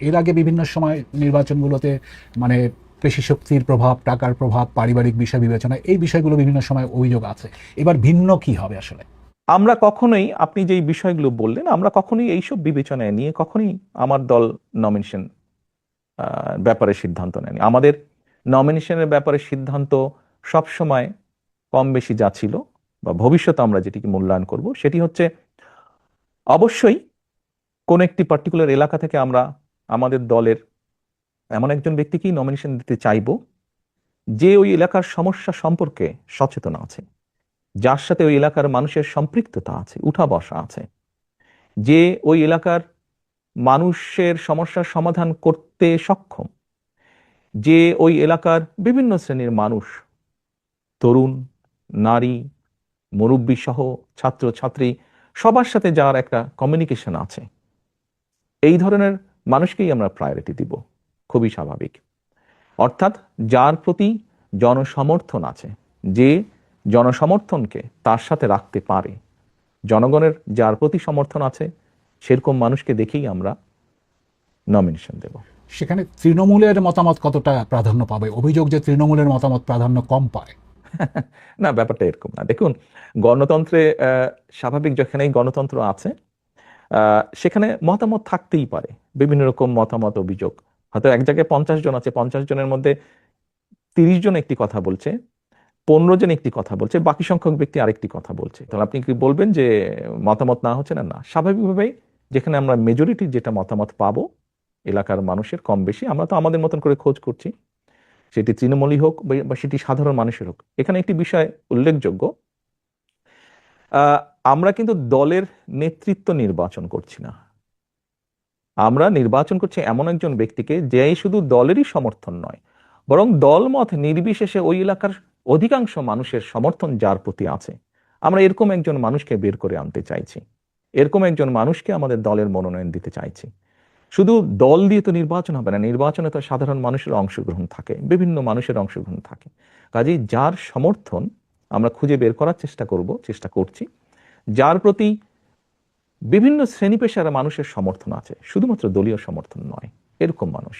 এর আগে বিভিন্ন সময় নির্বাচনগুলোতে মানে পেশি শক্তির প্রভাব, টাকার প্রভাব, পারিবারিক বিষয় বিবেচনা এই বিষয়গুলো বিভিন্ন সময় অভিযোগ আছে। এবার ভিন্ন কি হবে আসলে? আমরা কখনোই, আপনি যেই বিষয়গুলো বললেন, আমরা কখনোই এইসব বিবেচনায় নিয়ে কখনোই আমার দল নমিনেশন ব্যাপারে সিদ্ধান্ত নেয়নি। আমাদের নমিনেশনের ব্যাপারে সিদ্ধান্ত সব সময় কম বেশি যা ছিল বা ভবিষ্যতে আমরা যেটিকে মূল্যায়ন করব, সেটি হচ্ছে অবশ্যই কোন একটি পার্টিকুলার এলাকা থেকে আমরা আমাদের দলের এমন একজন ব্যক্তিকেই নমিনেশন দিতে চাইব, যে ওই এলাকার সমস্যা সম্পর্কে সচেতন আছে, যার সাথে ওই এলাকার মানুষের সম্পৃক্ততা আছে উঠা বসা আছে, যে ওই এলাকার মানুষের সমস্যার সমাধান করতে সক্ষম, যে ওই এলাকার বিভিন্ন শ্রেণির মানুষ, তরুণ, নারী, মুরব্বী সহ ছাত্র, ছাত্রী, সবার সাথে যার একটা কমিউনিকেশন আছে। এই ধরনের মানুষকেই আমরা প্রায়োরিটি দিব। খুবই স্বাভাবিক। অর্থাৎ যার প্রতি জনসমর্থন আছে যে জনসমর্থনকে তার সাথে রাখতে পারে জনগণের যার প্রতি সমর্থন আছে সেরকম মানুষকে দেখেই আমরা নমিনেশন দেব। সেখানে তৃণমূলের মতামত কতটা প্রাধান্য পাবে? অভিযোগ যে তৃণমূলের মতামত প্রাধান্য কম পায়। না ব্যাপারটা এরকম না। দেখুন গণতন্ত্রে স্বাভাবিক যেখানেই গণতন্ত্র আছে সেখানে মতামত থাকতেই পারে। বিভিন্ন রকম মতামত, অভিযোগ। হয়তো এক জায়গায় পঞ্চাশ জন আছে, পঞ্চাশ জনের মধ্যে তিরিশ জন একটি কথা বলছে, পনেরো জন একটি কথা বলছে, বাকি সংখ্যক ব্যক্তি আরেকটি কথা বলছে। তাহলে আপনি কি বলবেন যে মতামত না হচ্ছে না? না। স্বাভাবিকভাবেই যেখানে আমরা মেজরিটি যেটা মতামত পাবো, এলাকার মানুষের কম বেশি, আমরা তো আমাদের মতন করে খোঁজ করছি। সেটি তৃণমূলই হোক বা- সেটি সাধারণ মানুষের হোক। এখানে একটি বিষয় উল্লেখযোগ্য। আমরা কিন্তু দলের নেতৃত্ব নির্বাচন করছি না। আমরা নির্বাচন করছি এমন একজন ব্যক্তিকে যে শুধু দলেরই সমর্থন নয়, বরং দলমত নির্বিশেষে ওই এলাকার অধিকাংশ মানুষের সমর্থন যার প্রতি আছে। আমরা এরকম একজন মানুষকে বের করে আনতে চাইছি। এরকম একজন মানুষকে আমাদের দলের মনোনয়ন দিতে চাইছি। শুধু দল দিয়ে তো নির্বাচন হবে না, নির্বাচনে তো সাধারণ মানুষের অংশগ্রহণ থাকে, বিভিন্ন মানুষের অংশগ্রহণ থাকে। কাজেই যার সমর্থন আমরা খুঁজে বের করার চেষ্টা করব, চেষ্টা করছি। যার প্রতি বিভিন্ন শ্রেণি পেশার মানুষের সমর্থন আছে শুধুমাত্র দলীয় সমর্থন নয় এরকম মানুষ।